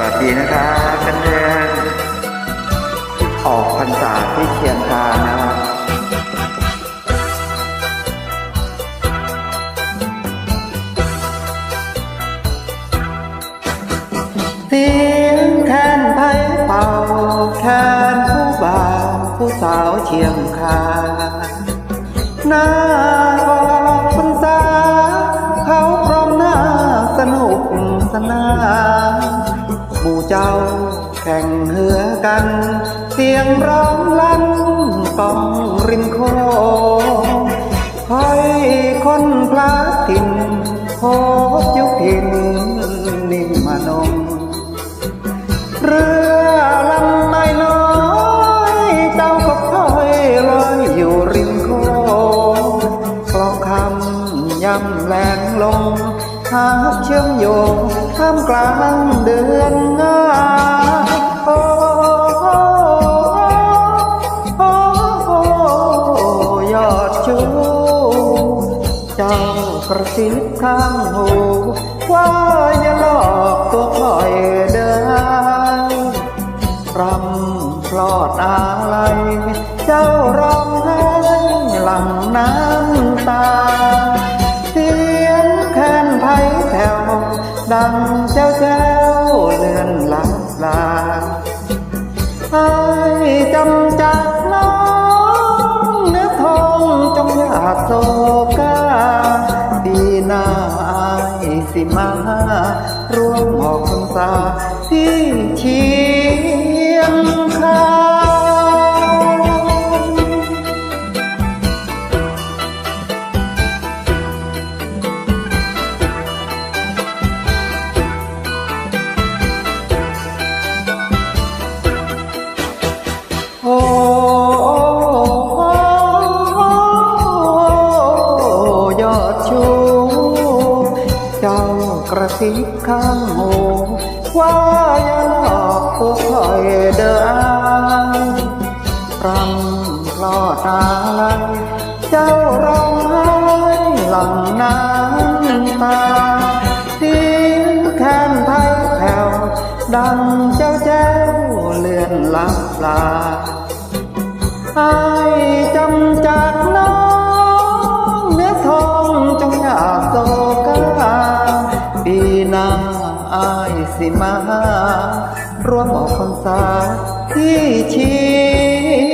วัสดีนะครับเพื่อนๆออกพรรษาที่เชียงคานนะครับเสียงแคนไผ่เป่าแคนผู้บ่าวผู้สาวเชียงคานหน้า ปู่เจ้าแข่งเหือกัน เสียงร้องลั่นกองริมโคงคอยคนพลาดถิ่นพบยุคถิ่นนิ่มมานมเรือ ลงหาเชื่อมโยงท่ามกลางเดือนงาโอ้โอ้โอ้ยอดชูเจ้ากระซิบข้างหูว่าอย่าหลอกตัวคอยเดินรำปลอดอะไรเจ้าร้องไห้หลังน้ำตา ดังแจ้วแจ้วเลื่อนลับลาให้จำจากน้องเนื้อทองจงอย่าโศกาดีหน้าอายสิมา ร่วมหอกคำสาที่ชี เจ้ากระซิบข้างหูว่าอย่าหลอกตัวคอยเดินรำพลอดอะไรเจ้าร้องไห้หลังน้ำตาเสียงแคนไผ่แผ่วดังเจ้าแจ้วเลื่อนลับลาไอ้จำจากน้อง สิมา ร่วมออกพรรษาที่เชีย